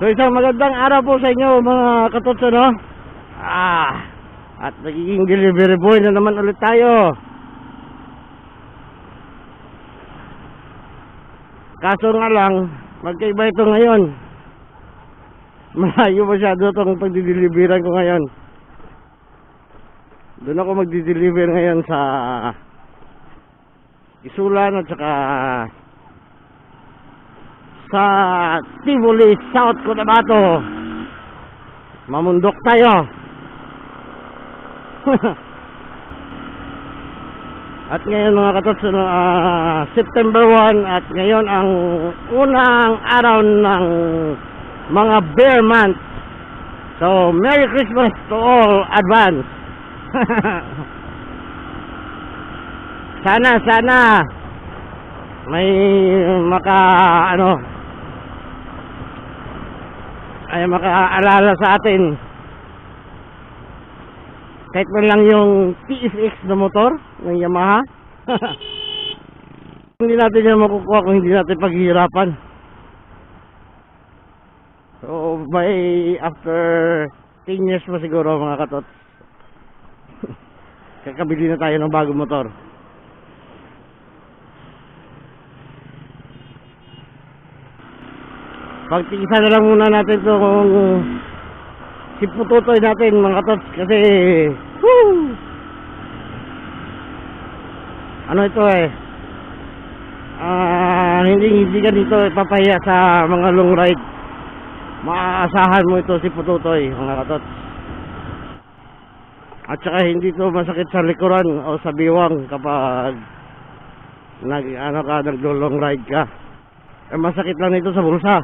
So isang magandang araw po sa inyo mga katots ano? Ah, at nagiging delivery boy na naman ulit tayo. Kaso nga lang, magkaiba ito ngayon. Malayo masyado itong pagdideliveran ko ngayon. Doon ako magdi-deliver ngayon sa Isulan at saka sa Tivoli, South Cotabato. Mamundok tayo. at ngayon mga katots, ano, ah, September 1 at ngayon ang unang araw ng mga bear month. So, Merry Christmas to all advance. sana, sana may maka ano ay makaalala sa atin. Kahit man lang yung TSX na motor ng Yamaha. Hindi natin yan makukuha kung hindi natin paghihirapan. So by after 10 years pa siguro mga katot. Kakabili na tayo ng bagong motor pagtigisa na lang muna natin to kung si pututoy natin mga katots kasi woo, ano ito eh? Ah hindi hindi ka dito ipapahiya sa mga long ride. Maaasahan mo ito si pututoy mga katots at saka hindi to masakit sa likuran o sa biwang kapag nag ano ka nag long ride ka. Eh, masakit lang ito sa bulsa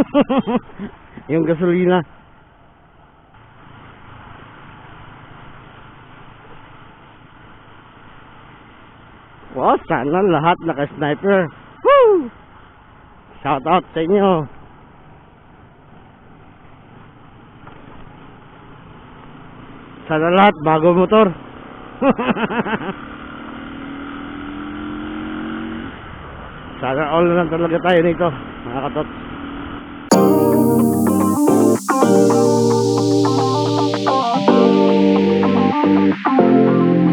yung gasolina. Wow sana lahat naka-sniper. Woo! shout out sa inyo. Sana lahat bago motor. Sana all na lang talaga tayo nito mga katots Thank you.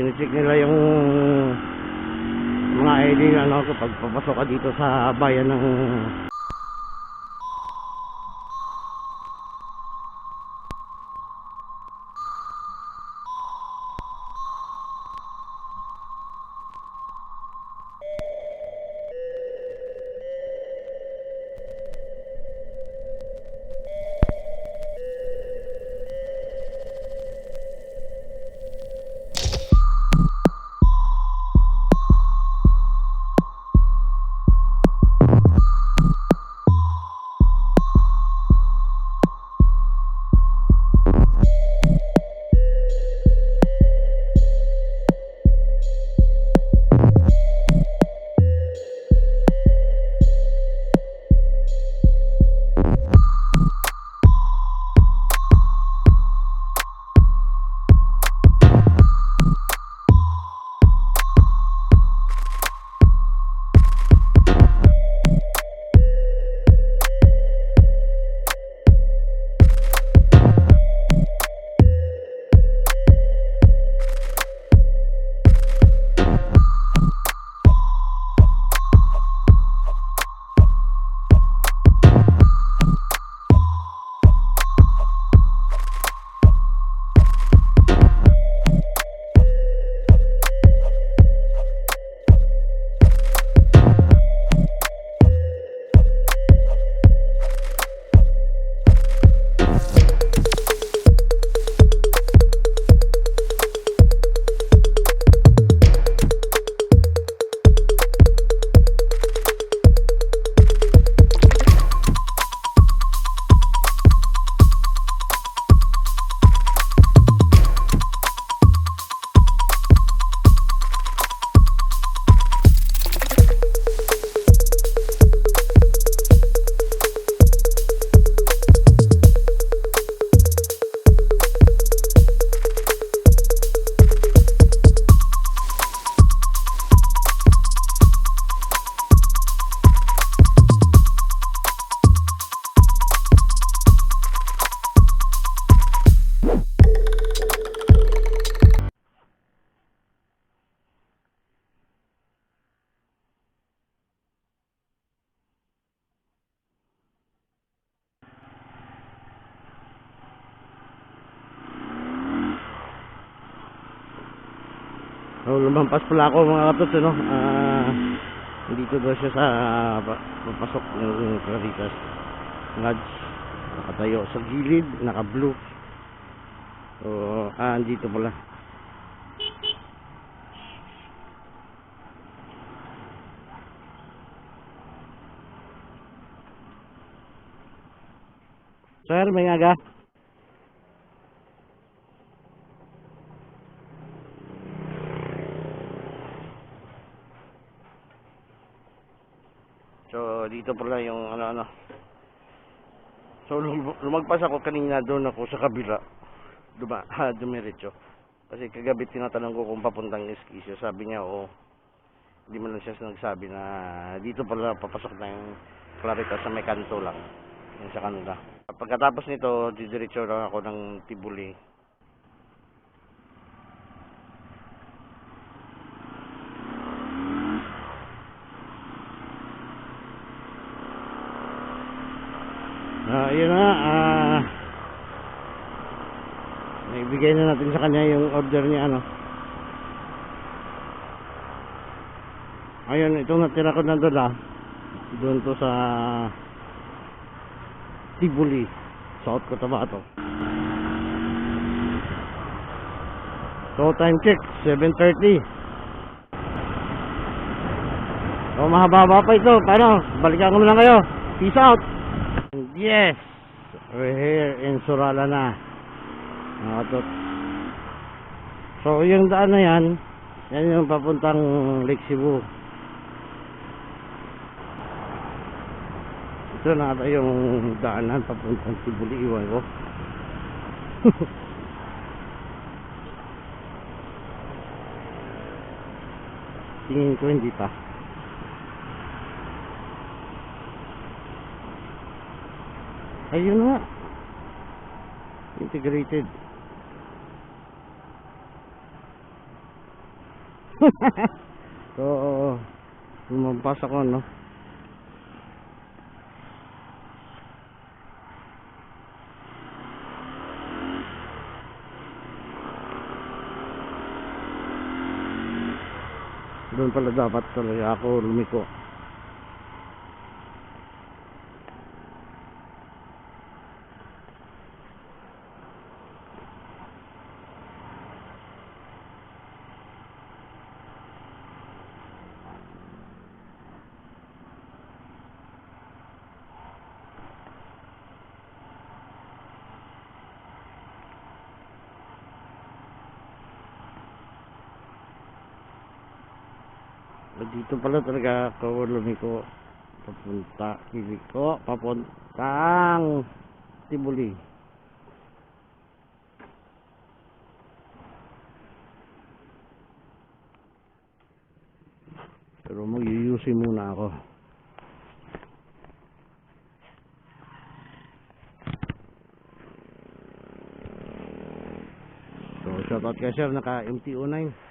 Sinecheck nila yung mga ID ano kapag papasok ka dito sa bayan ng So, lumampas pala ako mga katots, ano? Ah, dito daw siya sa pa- papasok ng Claritas Lodge. Nakatayo sa gilid, naka-blue. So, ah, dito pala. Sir, may aga? So, dito pala yung ano ano. So, lum- lumagpas ako kanina doon ako sa kabila. Duma, ha, dumiretso. Kasi kagabi tinatanong ko kung papuntang Esquisio. Sabi niya, oo. Hindi man lang siya nagsabi na dito pala papasok na yung Clarita sa may kanto lang. Yung sa kanila. Pagkatapos nito, didiretso lang ako ng Tibuli. Ah, yun na, ah, naibigay na natin sa kanya yung order niya, ano. Ayun, itong natira ko nandun ah. Doon to sa Tibuli, South Cotabato. So, time check, 7.30. So, mahaba-haba pa ito. Paano? Balikan ko na lang kayo. Peace out! Yes! We're here in Surala na. So, yung daan na yan, yan yung papuntang Lake Cebu. Ito na ata yung daanan papuntang Tibuli, iwan ko. Tingin ko hindi pa. Ayun nga. Integrated. so, lumampas ako, no? Doon pala dapat talaga ako lumiko. Dito pala talaga ako lumiko. Papunta, kiliko, papuntang Tibuli. Pero mag-UC muna ako. So, shoutout kay sir, naka MTO9.